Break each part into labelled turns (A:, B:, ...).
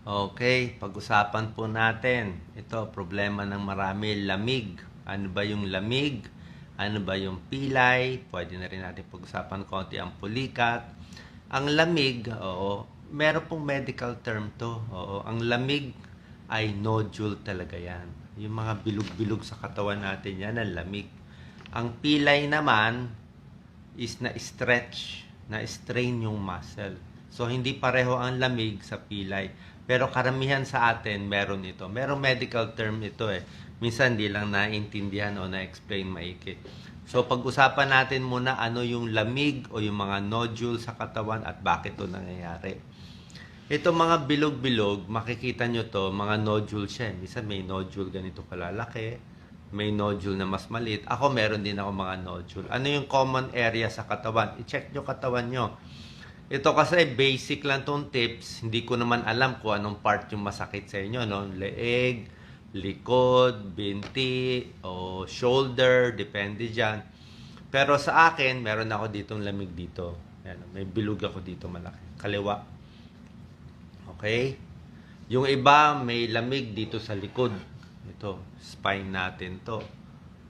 A: Okay, pag-usapan po natin. Ito, problema ng marami, lamig. Ano ba yung lamig? Ano ba yung pilay? Pwede na rin natin pag-usapan konti ang pulikat. Ang lamig, oo, meron pong medical term to. Oo, ang lamig ay nodule talaga yan. Yung mga bilog-bilog sa katawan natin, yan ang lamig. Ang pilay naman is na-stretch, na-strain yung muscle. So, hindi pareho ang lamig sa pilay. Pero karamihan sa atin, meron ito. Merong medical term ito eh. Minsan, hindi lang naintindihan o na-explain maiki. So, pag-usapan natin muna ano yung lamig o yung mga nodule sa katawan at bakit ito nangyayari. Ito mga bilog-bilog, makikita nyo to, mga nodule siya. eh. Minsan may nodule ganito kalalaki, may nodule na mas maliit. Ako meron din ako mga nodule. Ano yung common area sa katawan? I-check nyo katawan nyo. Ito kasi basic lang tong tips. Hindi ko naman alam kung anong part yung masakit sa inyo. No? Leeg, likod, binti, o shoulder, depende dyan. Pero sa akin, meron ako ditong lamig dito. Yan, may bilog ako dito malaki. Kaliwa. Okay? Yung iba, may lamig dito sa likod. Ito, spine natin to.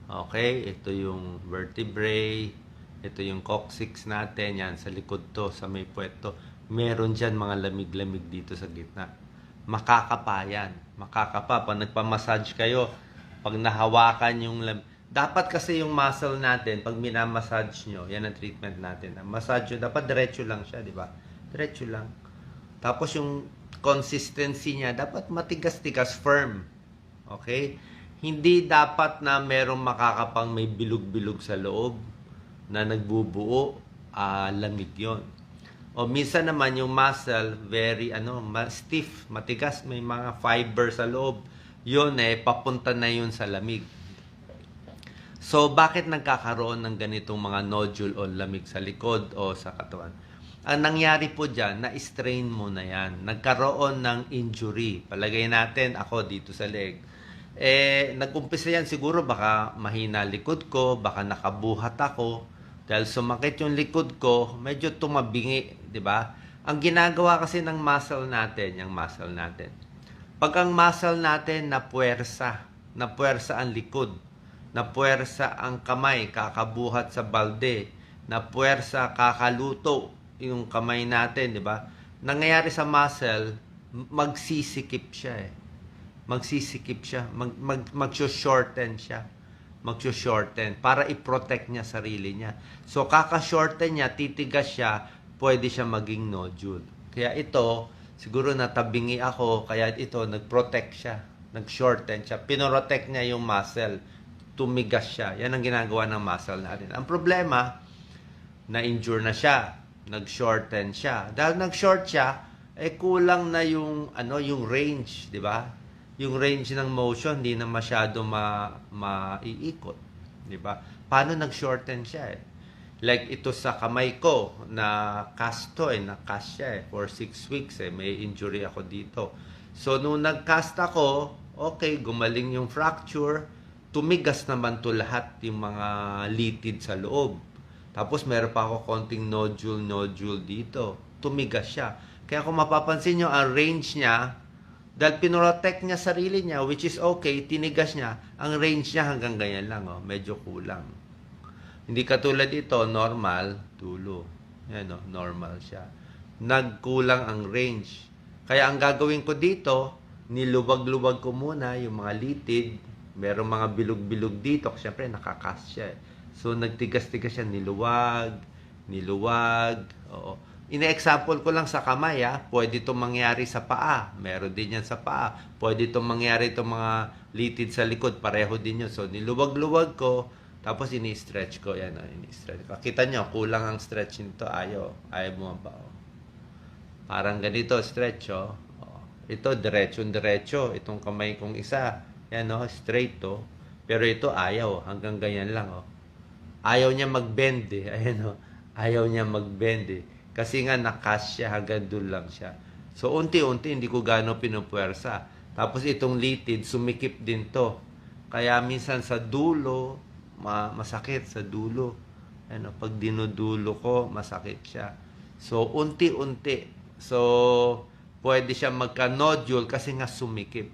A: Okay? Ito yung vertebrae. Ito yung coccyx natin. Yan, sa likod to, sa may puweto. Meron dyan mga lamig-lamig dito sa gitna. Makakapa yan. Makakapa. Pag nagpamassage kayo, pag nahawakan yung lam- dapat kasi yung muscle natin, pag minamassage nyo, yan ang treatment natin. Ang massage nyo, dapat diretso lang siya, di ba? Diretso lang. Tapos yung consistency niya, dapat matigas-tigas, firm. Okay? Hindi dapat na merong makakapang may bilog-bilog sa loob na nagbubuo, ah, lamig yon. O minsan naman yung muscle, very ano, stiff, matigas, may mga fiber sa loob. Yun eh, papunta na yun sa lamig. So, bakit nagkakaroon ng ganitong mga nodule o lamig sa likod o sa katawan? Ang nangyari po dyan, na-strain mo na yan. Nagkaroon ng injury. Palagay natin, ako dito sa leg. Eh, nag-umpisa yan siguro baka mahina likod ko, baka nakabuhat ako. Dahil sumakit yung likod ko, medyo tumabingi, di ba? Ang ginagawa kasi ng muscle natin, yung muscle natin, pag ang muscle natin na puwersa, na puwersa ang likod, na puwersa ang kamay, kakabuhat sa balde, na puwersa kakaluto yung kamay natin, di ba? Nangyayari sa muscle, magsisikip siya eh. Magsisikip siya, mag, mag, mag-shorten siya. Mag-shorten para i-protect niya sarili niya. So, kaka-shorten niya, titigas siya, pwede siya maging nodule. Kaya ito, siguro natabingi ako, kaya ito, nag-protect siya. Nag-shorten siya. Pinorotek niya yung muscle. Tumigas siya. Yan ang ginagawa ng muscle natin. Ang problema, na-injure na siya. Nag-shorten siya. Dahil nag-short siya, eh kulang na yung ano yung range, 'di ba? Yung range ng motion hindi na masyado ma maiikot, 'di ba? Paano nag-shorten siya eh? Like ito sa kamay ko na cast to eh, na cast siya eh for 6 weeks eh, may injury ako dito. So nung nag-cast ako, okay, gumaling yung fracture, tumigas naman to lahat yung mga litid sa loob. Tapos meron pa ako konting nodule nodule dito. Tumigas siya. Kaya kung mapapansin nyo, ang range niya, dahil pinrotect niya sarili niya, which is okay, tinigas niya, ang range niya hanggang ganyan lang, oh, medyo kulang. Hindi katulad ito, normal, dulo. Yan, oh, normal siya. Nagkulang ang range. Kaya ang gagawin ko dito, niluwag-luwag ko muna yung mga litid, merong mga bilog-bilog dito, kasi syempre nakakas siya. eh. So nagtigas-tigas siya, niluwag, niluwag, oo. Ina-example ko lang sa kamay, ha? pwede itong mangyari sa paa. Meron din yan sa paa. Pwede itong mangyari itong mga litid sa likod. Pareho din yun. So, niluwag-luwag ko. Tapos, ini-stretch ko. Yan, oh, ini-stretch ko. Kita nyo, kulang ang stretch nito. Ayaw. Ayaw bumaba. Oh. Parang ganito, stretch, oh. oh. Ito, diretso-diretso. Itong kamay kong isa. Yan, oh, straight, oh. Pero ito, ayaw. Hanggang ganyan lang, oh. Ayaw niya mag-bend, eh. Ayan, oh. Ayaw niya mag-bend, eh. Kasi nga, nakas siya. Hanggang doon lang siya. So, unti-unti, hindi ko gano'ng pinupuwersa. Tapos, itong litid, sumikip din to. Kaya, minsan sa dulo, ma- masakit sa dulo. Ano, pag dinudulo ko, masakit siya. So, unti-unti. So, pwede siya magka-nodule kasi nga sumikip.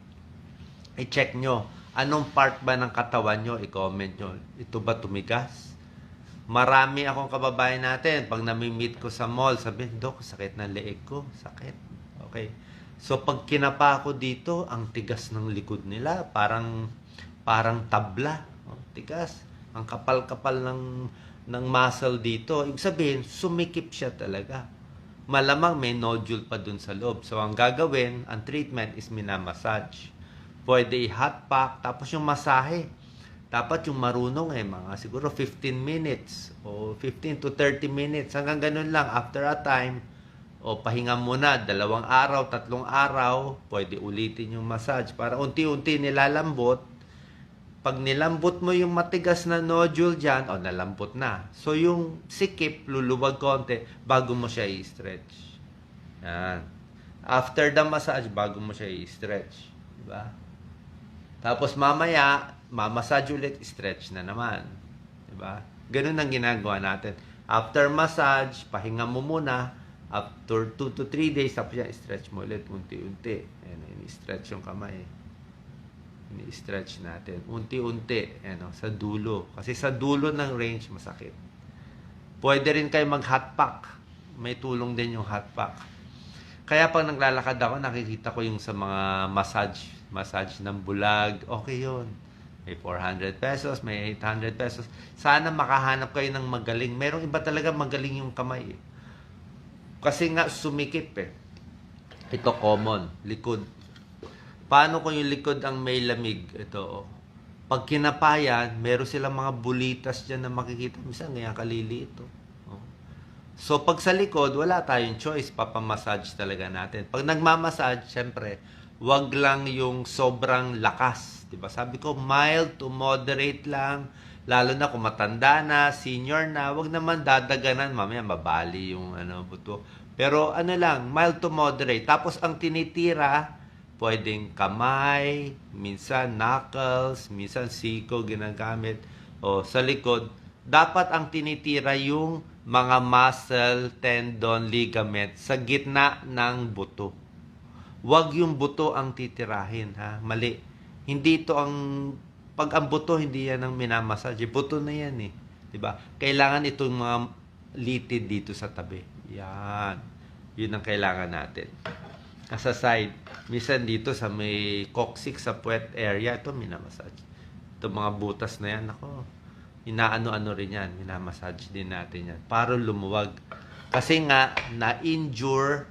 A: I-check nyo, anong part ba ng katawan nyo, i-comment nyo. Ito ba tumigas? Marami akong kababayan natin, pag nami-meet ko sa mall, sabi, Dok, sakit ng leeg ko. Sakit. Okay. So, pag kinapa ko dito, ang tigas ng likod nila, parang, parang tabla. Oh, tigas. Ang kapal-kapal ng, ng muscle dito. Ibig sabihin, sumikip siya talaga. Malamang may nodule pa dun sa loob. So, ang gagawin, ang treatment is minamassage. Pwede i-hot pack, tapos yung masahe. Dapat yung marunong eh, mga siguro 15 minutes o 15 to 30 minutes. Hanggang ganun lang. After a time, o pahinga muna, dalawang araw, tatlong araw, pwede ulitin yung massage para unti-unti nilalambot. Pag nilambot mo yung matigas na nodule dyan, o nalambot na. So yung sikip, luluwag konti bago mo siya i-stretch. Yan. After the massage, bago mo siya i-stretch. Diba? Tapos mamaya, mamassage ulit, stretch na naman. Diba? Ganun ang ginagawa natin. After massage, pahinga mo muna. After 2 to 3 days, tapos yan, stretch mo ulit, unti-unti. Ayan, ini-stretch yung kamay. Ini-stretch natin. Unti-unti, ano, sa dulo. Kasi sa dulo ng range, masakit. Pwede rin kayo mag-hot pack. May tulong din yung hot pack. Kaya pag naglalakad ako, nakikita ko yung sa mga massage, massage ng bulag, okay yun. May 400 pesos, may 800 pesos. Sana makahanap kayo ng magaling. Merong iba talaga magaling yung kamay. Eh. Kasi nga sumikip eh. Ito common, likod. Paano kung yung likod ang may lamig? Ito oh. Pag kinapayan, meron silang mga bulitas dyan na makikita. Minsan, ganyan kalili ito. Oh. So, pag sa likod, wala tayong choice. Papamassage talaga natin. Pag nagmamassage, syempre, wag lang yung sobrang lakas. Diba? Sabi ko, mild to moderate lang. Lalo na kung matanda na, senior na, wag naman dadaganan. Mamaya mabali yung ano, buto. Pero ano lang, mild to moderate. Tapos ang tinitira, pwedeng kamay, minsan knuckles, minsan siko ginagamit. O sa likod, dapat ang tinitira yung mga muscle, tendon, ligament sa gitna ng buto. Huwag yung buto ang titirahin, ha? Mali. Hindi ito ang pag ang buto hindi yan ang minamassage, buto na yan eh. ba? Kailangan itong mga litid dito sa tabi. Yan. Yun ang kailangan natin. Sa side, minsan dito sa may coccyx sa puwet area, ito minamassage. Ito mga butas na yan, ako, inaano-ano rin yan, minamassage din natin yan. Para lumuwag. Kasi nga, na-injure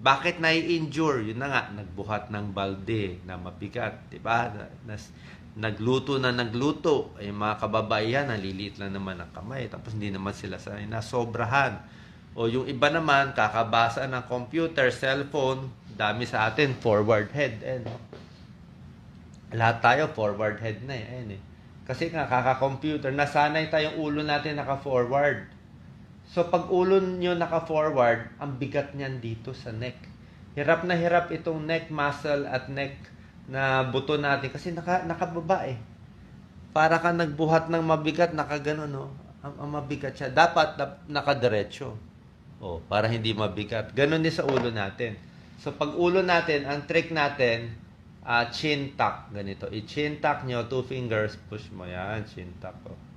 A: bakit nai-injure? Yun na nga, nagbuhat ng balde na mabigat, di ba? Na, nagluto na nagluto. Ay mga kababaihan, naliliit lang naman ang kamay. Tapos hindi naman sila sanay na sobrahan. O yung iba naman, kakabasa ng computer, cellphone, dami sa atin, forward head. Eh? Lahat tayo, forward head na eh. Ayan, eh. Kasi nga, kaka-computer, nasanay tayong ulo natin naka-forward. So pag ulo nyo naka-forward, ang bigat niyan dito sa neck. Hirap na hirap itong neck muscle at neck na buto natin kasi naka, nakababa eh. Para ka nagbuhat ng mabigat, nakagano no? Ang, ang mabigat siya. Dapat na, nakadiretso. Oh, para hindi mabigat. Ganon din sa ulo natin. So pag ulo natin, ang trick natin, uh, chin tuck. Ganito. I-chin tuck nyo, two fingers, push mo yan, chin tuck. Oh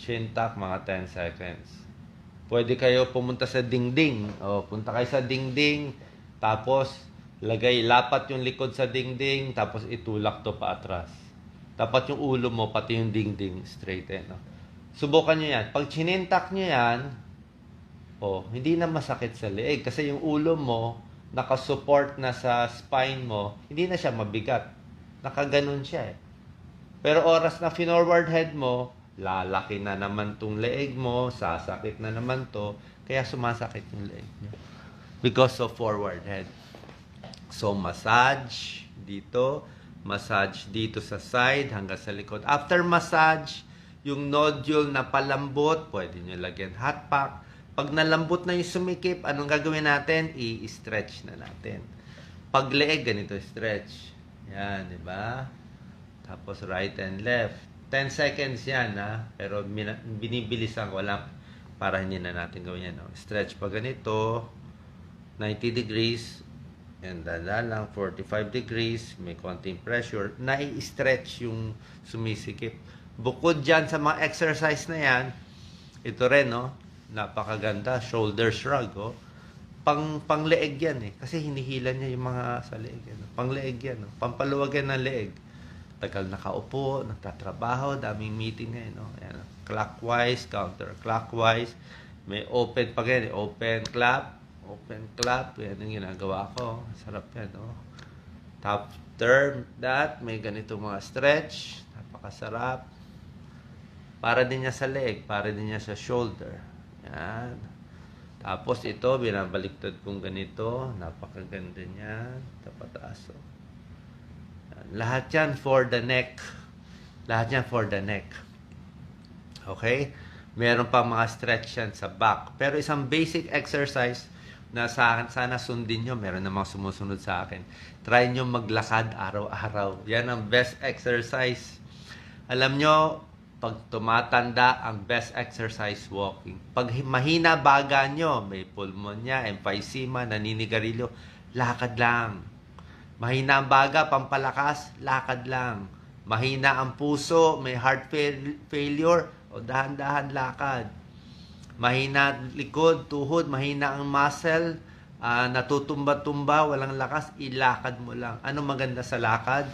A: chin tuck mga 10 seconds. Pwede kayo pumunta sa dingding. O, punta kayo sa dingding. Tapos, lagay, lapat yung likod sa dingding. Tapos, itulak to pa atras. Dapat yung ulo mo, pati yung dingding, straight eh. No? Subukan nyo yan. Pag chinintak nyo yan, oh, hindi na masakit sa leeg. Kasi yung ulo mo, nakasupport na sa spine mo, hindi na siya mabigat. Nakaganon siya eh. Pero oras na forward head mo, lalaki na naman tong leeg mo, sasakit na naman to, kaya sumasakit yung leeg nyo. Because of forward head. So, massage dito, massage dito sa side hanggang sa likod. After massage, yung nodule na palambot, pwede nyo lagyan hot pack. Pag nalambot na yung sumikip, anong gagawin natin? I-stretch na natin. Pag leeg, ganito stretch. Yan, di ba? Tapos right and left. 10 seconds yan, ha? Pero binibilisan ko lang para hindi na natin gawin yan. No? Stretch pa ganito. 90 degrees, and dada lang, 45 degrees, may konting pressure, nai-stretch yung sumisikip. Bukod dyan sa mga exercise na yan, ito rin, no? Napakaganda, shoulder shrug, oh. Pang, pang leeg yan, eh. Kasi hinihila niya yung mga sa leeg. Ano? Pang leeg yan, no? Pampaluwag yan ng leeg. Tagal nakaupo, nagtatrabaho, daming meeting ngayon, no? Ayan? Clockwise, counterclockwise. May open pa ganyan, eh. open clap, open clap. Yan ang ginagawa ko. Sarap yan, no? Top term that, may ganito mga stretch. Napakasarap. Para din niya sa leg, para din niya sa shoulder. Yan. Tapos ito, binabaliktad kong ganito. Napakaganda niyan. Tapataas. Oh. Lahat yan for the neck. Lahat yan for the neck. Okay? Meron pa mga stretch yan sa back. Pero isang basic exercise na sa sana sundin nyo, meron namang sumusunod sa akin. Try nyo maglakad araw-araw. Yan ang best exercise. Alam nyo, pag tumatanda, ang best exercise walking. Pag hi- mahina baga nyo, may pulmonya, emphysema, naninigarilyo, lakad lang. Mahina ang baga, pampalakas, lakad lang. Mahina ang puso, may heart fail- failure, o dahan-dahan lakad. Mahina likod, tuhod, mahina ang muscle, ah, natutumba-tumba, walang lakas, ilakad mo lang. Ano maganda sa lakad?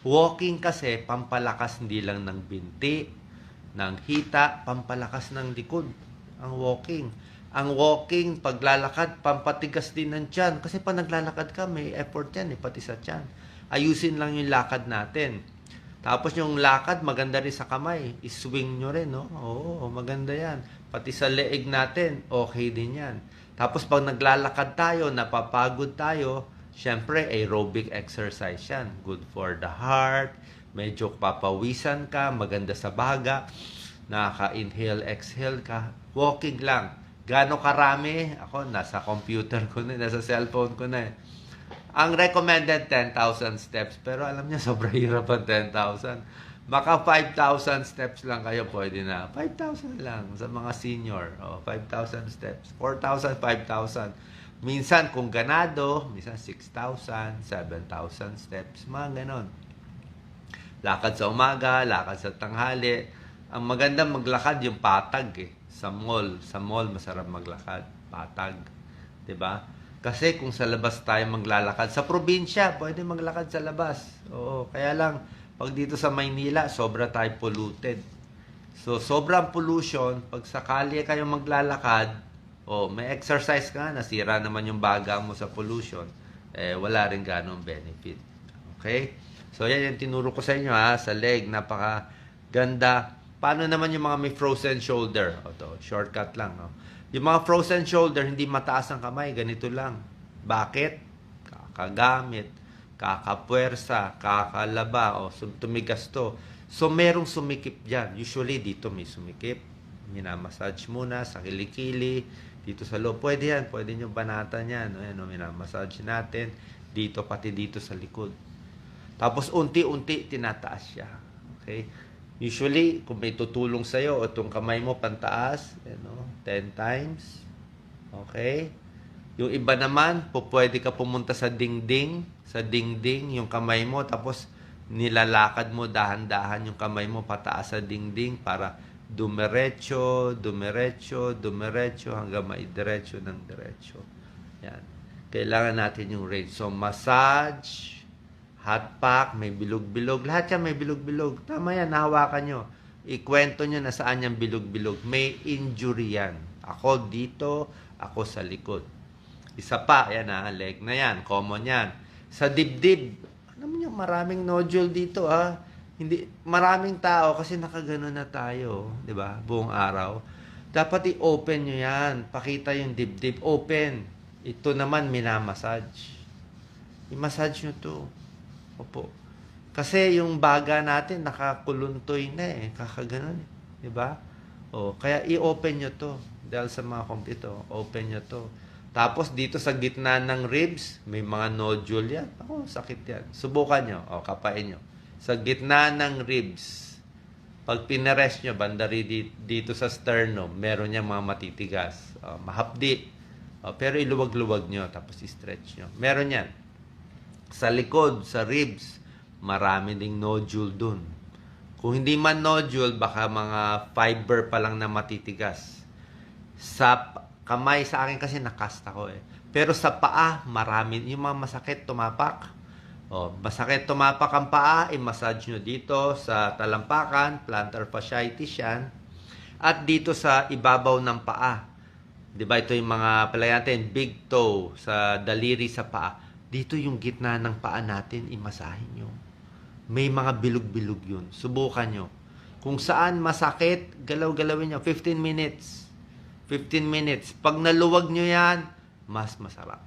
A: Walking kasi, pampalakas hindi lang ng binti, ng hita, pampalakas ng likod. Ang walking. Ang walking, paglalakad, pampatigas din ng tiyan. Kasi pag naglalakad ka, may effort yan, eh, pati sa tiyan. Ayusin lang yung lakad natin. Tapos yung lakad, maganda rin sa kamay. I-swing nyo rin, no? Oo, maganda yan. Pati sa leeg natin, okay din yan. Tapos pag naglalakad tayo, napapagod tayo, syempre aerobic exercise yan. Good for the heart, medyo papawisan ka, maganda sa baga, nakaka-inhale, exhale ka. Walking lang. Gano'ng karami? Ako, nasa computer ko na, nasa cellphone ko na eh. Ang recommended 10,000 steps. Pero alam niyo, sobrang hirap ang 10,000. Maka 5,000 steps lang kayo, pwede na. 5,000 lang sa mga senior. O, 5,000 steps. 4,000, 5,000. Minsan, kung ganado, minsan 6,000, 7,000 steps. Mga ganon. Lakad sa umaga, lakad sa tanghali. Ang maganda maglakad yung patag eh. Sa mall. Sa mall, masarap maglakad. Patag. ba? Kasi kung sa labas tayo maglalakad, sa probinsya, pwede maglakad sa labas. Oo, kaya lang, pag dito sa Maynila, sobra tayo polluted. So, sobrang pollution, pag sakali kayo maglalakad, oh, may exercise ka, nasira naman yung baga mo sa pollution, eh, wala rin ganong benefit. Okay? So, yan yung tinuro ko sa inyo ha, sa leg, napaka ganda. Paano naman yung mga may frozen shoulder? O to, shortcut lang. No? Yung mga frozen shoulder, hindi mataas ang kamay, ganito lang. Bakit? Kakagamit, kakapwersa, kakalaba, o tumigas to. So, merong sumikip dyan. Usually, dito may sumikip. Minamassage muna sa kilikili, dito sa loob. Pwede yan, pwede nyo banatan yan. Ayan, o, minamassage natin. Dito, pati dito sa likod. Tapos, unti-unti, tinataas siya. Okay? Usually, kung may tutulong sa'yo, o itong kamay mo pantaas, ano, 10 times. Okay? Yung iba naman, po pwede ka pumunta sa dingding, sa dingding, yung kamay mo, tapos nilalakad mo dahan-dahan yung kamay mo pataas sa dingding para dumiretso, dumiretso, dumiretso hanggang maidiretso ng diretso. Yan. Kailangan natin yung range. So, massage, hot pack, may bilog-bilog. Lahat yan may bilog-bilog. Tama yan, nahawakan nyo. Ikwento nyo na saan yung bilog-bilog. May injury yan. Ako dito, ako sa likod. Isa pa, yan ha, leg na yan. Common yan. Sa dibdib, alam niyo, maraming nodule dito ha. Hindi, maraming tao kasi nakagano na tayo, di ba? Buong araw. Dapat i-open nyo yan. Pakita yung dibdib. Open. Ito naman, minamassage. I-massage nyo to. Opo. Kasi yung baga natin, nakakuluntoy na eh. Kakaganon eh. Di ba? O, kaya i-open nyo to. Dahil sa mga computer, open nyo to. Tapos dito sa gitna ng ribs, may mga nodule yan. Ako, sakit yan. Subukan nyo. O, kapain nyo. Sa gitna ng ribs, pag pinarest nyo, bandari di- dito sa sternum, meron niyang mga matitigas. O, mahapdi. Oh, pero iluwag-luwag nyo, tapos i-stretch nyo. Meron yan. Sa likod, sa ribs, marami ding nodule dun. Kung hindi man nodule, baka mga fiber pa lang na matitigas. Sa kamay, sa akin kasi nakasta ko eh. Pero sa paa, marami. Yung mga masakit, tumapak. Oh, masakit tumapak ang paa, i-massage nyo dito sa talampakan, plantar fasciitis yan. At dito sa ibabaw ng paa. 'Di ba ito yung mga natin, big toe sa daliri sa paa. Dito yung gitna ng paa natin, imasahin nyo. May mga bilog-bilog yun. Subukan nyo. Kung saan masakit, galaw-galawin nyo. 15 minutes. 15 minutes. Pag naluwag nyo yan, mas masarap.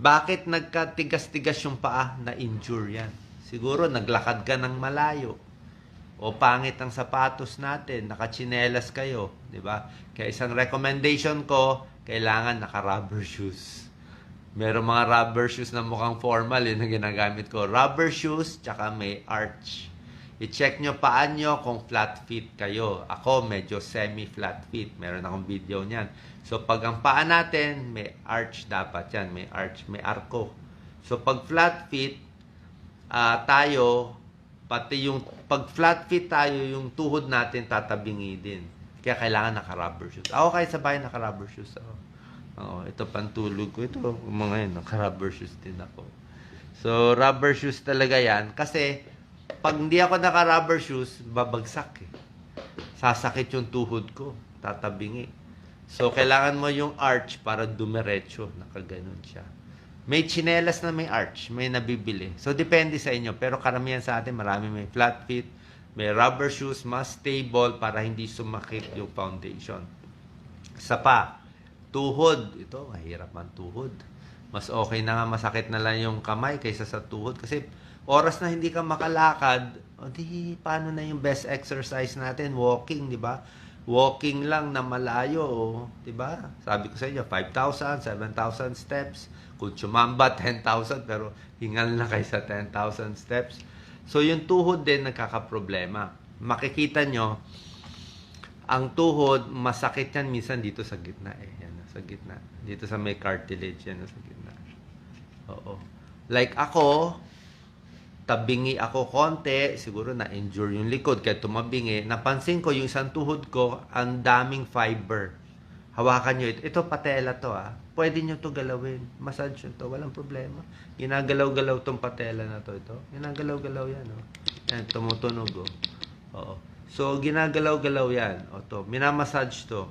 A: Bakit nagkatigas-tigas yung paa? Na-injure yan. Siguro naglakad ka ng malayo. O pangit ang sapatos natin, nakachinelas kayo, 'di ba? Kaya isang recommendation ko, kailangan naka-rubber shoes. Merong mga rubber shoes na mukhang formal, yun ang ginagamit ko. Rubber shoes, tsaka may arch. I-check nyo paan nyo kung flat feet kayo. Ako, medyo semi-flat feet. Meron akong video niyan. So, pag ang paa natin, may arch dapat yan. May arch, may arko. So, pag flat feet, ah, tayo, pati yung, pag flat feet tayo, yung tuhod natin tatabingi din. Kaya kailangan naka-rubber shoes. Ako kahit sa bahay naka-rubber shoes ako. Oo, ito pantulog ko. Ito, mga yun, naka-rubber shoes din ako. So, rubber shoes talaga yan. Kasi, pag hindi ako naka-rubber shoes, babagsak eh. Sasakit yung tuhod ko. Tatabingi. So, kailangan mo yung arch para dumiretso. Nakaganon siya. May chinelas na may arch. May nabibili. So, depende sa inyo. Pero karamihan sa atin, marami may flat feet. May rubber shoes. Mas stable para hindi sumakit yung foundation. Sa pa, tuhod. Ito, mahirap man tuhod. Mas okay na nga masakit na lang yung kamay kaysa sa tuhod. Kasi oras na hindi ka makalakad, o di, paano na yung best exercise natin? Walking, di ba? Walking lang na malayo, di ba? Sabi ko sa inyo, 5,000, 7,000 steps. Kung tsumamba, 10,000, pero hingal na kayo sa 10,000 steps. So, yung tuhod din nagkakaproblema. Makikita nyo, ang tuhod, masakit yan minsan dito sa gitna eh. Sa gitna. Dito sa may cartilage yan sa gitna. Oo. Like ako, tabingi ako konti, siguro na-injure yung likod kaya tumabingi. Napansin ko yung isang tuhod ko, ang daming fiber. Hawakan nyo ito. Ito patela to ah. Pwede nyo to galawin. Massage to. Walang problema. Ginagalaw-galaw tong patela na to. Ito. Ginagalaw-galaw yan oh. Yan, tumutunog oh. Oo. So, ginagalaw-galaw yan. O to. Minamassage to.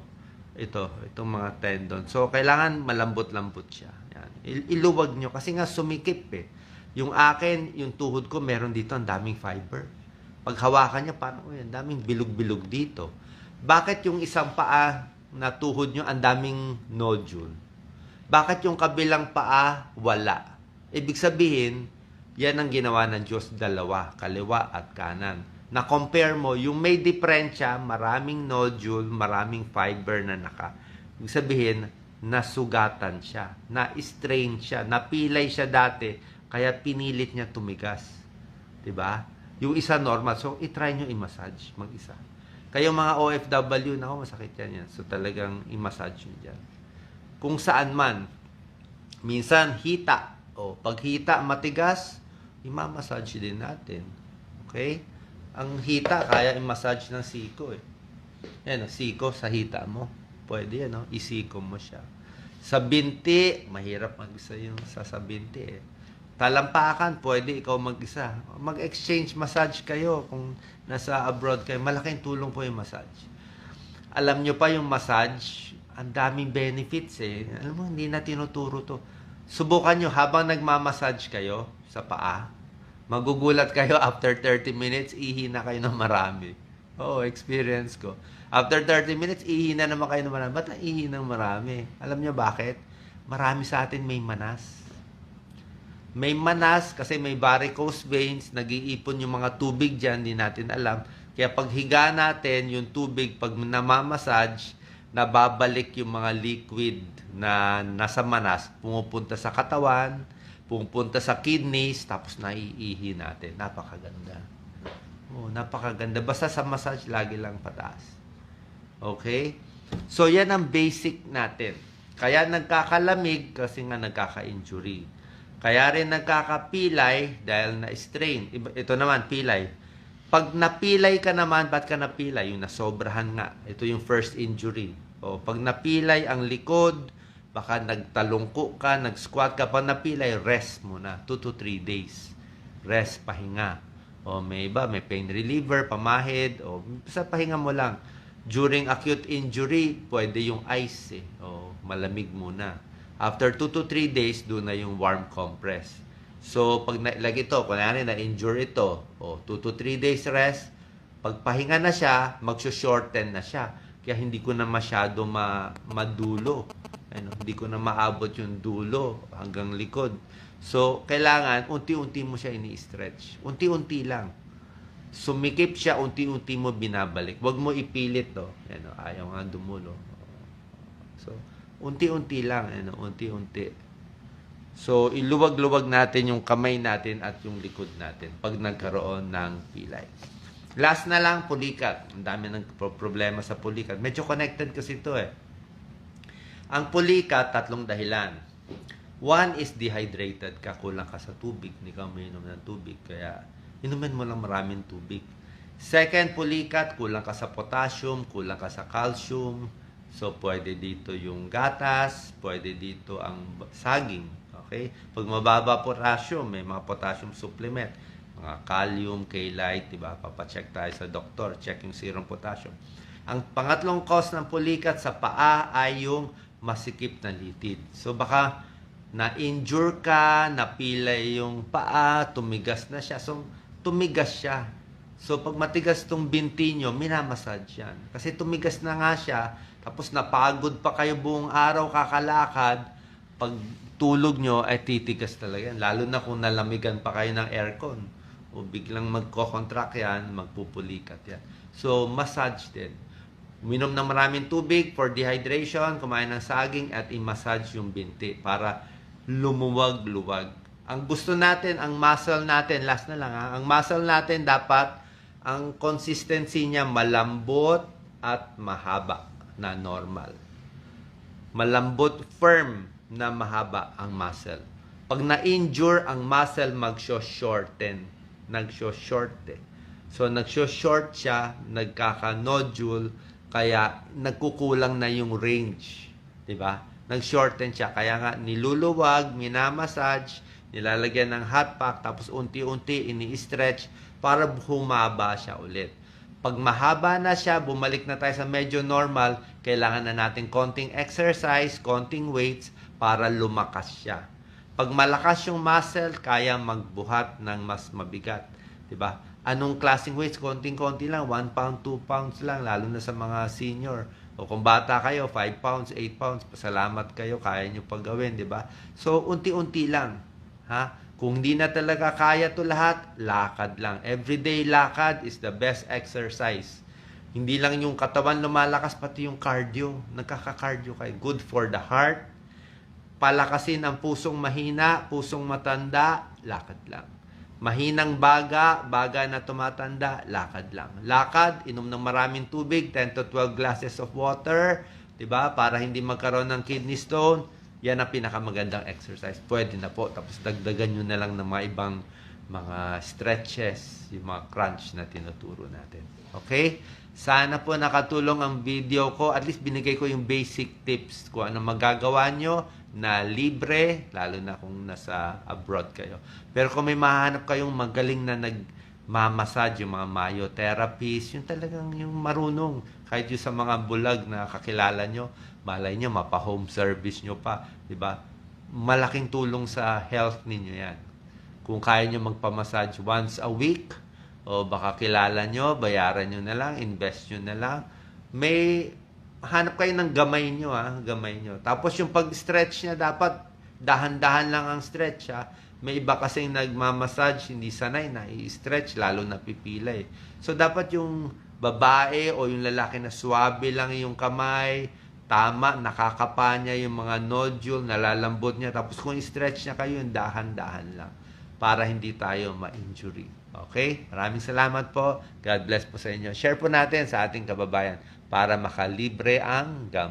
A: Ito. Itong mga tendon. So, kailangan malambot-lambot siya. Yan. Il- iluwag nyo. Kasi nga sumikip eh. Yung akin, yung tuhod ko, meron dito ang daming fiber. Pag hawakan niya, parang, uy, ang daming bilog-bilog dito. Bakit yung isang paa na tuhod nyo, ang daming nodule? Bakit yung kabilang paa, wala? Ibig sabihin, yan ang ginawa ng Diyos dalawa, kaliwa at kanan. Na-compare mo, yung may diferensya, maraming nodule, maraming fiber na naka. Ibig sabihin, nasugatan siya, na-strain siya, napilay siya dati, kaya pinilit niya tumigas. ba? Yung isa normal. So, i-try nyo i-massage mag-isa. Kayong mga OFW, na masakit yan yan. So, talagang i-massage nyo dyan. Kung saan man, minsan hita. O, pag hita matigas, i-massage din natin. Okay? Ang hita, kaya i-massage ng siko eh. Yan, siko sa hita mo. Pwede yan, no? isiko mo siya. Sa binti, mahirap mag-isa yung sa, sa binti eh. Talampakan, pwede ikaw mag-isa. Mag-exchange massage kayo kung nasa abroad kayo. Malaking tulong po yung massage. Alam nyo pa yung massage, ang daming benefits eh. Alam mo, hindi na tinuturo to. Subukan nyo habang nagmamassage kayo sa paa. Magugulat kayo after 30 minutes, ihina kayo ng marami. Oo, experience ko. After 30 minutes, ihina naman kayo ng marami. Ba't ihi ng marami? Alam nyo bakit? Marami sa atin may manas. May manas kasi may varicose veins, nag-iipon yung mga tubig dyan, hindi natin alam. Kaya pag higa natin, yung tubig, pag namamassage, nababalik yung mga liquid na nasa manas, pumupunta sa katawan, pumupunta sa kidneys, tapos naiihi natin. Napakaganda. Oh, napakaganda. Basta sa massage, lagi lang pataas. Okay? So, yan ang basic natin. Kaya nagkakalamig kasi nga nagkaka-injury. Kaya rin nagkakapilay dahil na-strain. Ito naman, pilay. Pag napilay ka naman, ba't ka napilay? Yung nasobrahan nga. Ito yung first injury. O, pag napilay ang likod, baka nagtalungko ka, nag-squat ka, pag napilay, rest muna. 2 to 3 days. Rest, pahinga. O may iba, may pain reliever, pamahid, o sa pahinga mo lang. During acute injury, pwede yung ice eh. O malamig muna. After 2 to 3 days, doon na yung warm compress. So, pag nailagay ito, kunwari na-injure ito, o 2 to 3 days rest, pag pahinga na siya, magso-shorten na siya. Kaya hindi ko na masyado ma madulo. Ano, hindi ko na maabot yung dulo hanggang likod. So, kailangan unti-unti mo siya ini-stretch. Unti-unti lang. Sumikip siya, unti-unti mo binabalik. Huwag mo ipilit to. Ano, ayaw nga dumulo. So, unti-unti lang, ano, unti-unti. So, iluwag-luwag natin yung kamay natin at yung likod natin pag nagkaroon ng pilay. Last na lang, pulikat. Ang dami ng pro- problema sa pulikat. Medyo connected kasi ito eh. Ang pulikat, tatlong dahilan. One is dehydrated ka, kulang ka sa tubig. Hindi ka uminom ng tubig. Kaya, inumin mo lang maraming tubig. Second, pulikat, kulang ka sa potassium, kulang ka sa calcium. So, pwede dito yung gatas, pwede dito ang saging. Okay? Pag mababa potassium, may mga potassium supplement. Mga kalium, kaolite, diba? Papacheck tayo sa doktor, check yung serum potassium. Ang pangatlong cause ng pulikat sa paa ay yung masikip na litid. So, baka na-injure ka, napilay yung paa, tumigas na siya. So, tumigas siya. So, pag matigas tong binti nyo, minamassage yan. Kasi tumigas na nga siya, tapos napagod pa kayo buong araw kakalakad, pag tulog nyo, ay titigas talaga yan. Lalo na kung nalamigan pa kayo ng aircon. O biglang magko-contract yan, magpupulikat yan. So, massage din. Minom ng maraming tubig for dehydration, kumain ng saging at i-massage yung binti para lumuwag-luwag. Ang gusto natin, ang muscle natin, last na lang ha, ang muscle natin dapat ang consistency niya malambot at mahaba na normal. Malambot, firm na mahaba ang muscle. Pag na-injure ang muscle, magsho-shorten. Nagsho-short eh. So, nagsho-short siya, nagkaka-nodule, kaya nagkukulang na yung range. 'Di ba? Nag-shorten siya. Kaya nga, niluluwag, minamassage, nilalagyan ng hot pack, tapos unti-unti ini-stretch para humaba siya ulit. Pag mahaba na siya, bumalik na tayo sa medyo normal, kailangan na natin konting exercise, konting weights para lumakas siya. Pag malakas yung muscle, kaya magbuhat ng mas mabigat. 'Di ba? Anong klaseng weights? Konting-konti lang, 1 pound, 2 pounds lang, lalo na sa mga senior. O kung bata kayo, 5 pounds, 8 pounds, pasalamat kayo, kaya nyo pag gawin, di ba? So, unti-unti lang. Ha? Kung hindi na talaga kaya to lahat, lakad lang. Everyday lakad is the best exercise. Hindi lang yung katawan lumalakas, pati yung cardio. Nagkaka-cardio kayo. Good for the heart. Palakasin ang pusong mahina, pusong matanda, lakad lang. Mahinang baga, baga na tumatanda, lakad lang. Lakad, inom ng maraming tubig, 10 to 12 glasses of water, 'di ba? Para hindi magkaroon ng kidney stone. Yan ang pinakamagandang exercise. Pwede na po. Tapos dagdagan nyo na lang ng mga ibang mga stretches, yung mga crunch na tinuturo natin. Okay? Sana po nakatulong ang video ko. At least binigay ko yung basic tips kung ano magagawa nyo na libre, lalo na kung nasa abroad kayo. Pero kung may mahanap kayong magaling na nagmamassage, yung mga myotherapist, yung talagang yung marunong, kahit yung sa mga bulag na kakilala nyo, malay nyo, mapa-home service nyo pa, di ba? Malaking tulong sa health ninyo yan. Kung kaya nyo magpamassage once a week, o baka kilala nyo, bayaran nyo na lang, invest nyo na lang, may hanap kayo ng gamay nyo, ha? Gamay nyo. Tapos yung pag-stretch niya, dapat dahan-dahan lang ang stretch, ha? May iba kasing nagmamassage, hindi sanay na i-stretch, lalo na pipila, eh. So, dapat yung babae o yung lalaki na swabe lang yung kamay, tama, nakakapa niya yung mga nodule, nalalambot niya. Tapos kung i-stretch niya kayo, yung dahan-dahan lang para hindi tayo ma-injury. Okay? Maraming salamat po. God bless po sa inyo. Share po natin sa ating kababayan para makalibre ang gamot.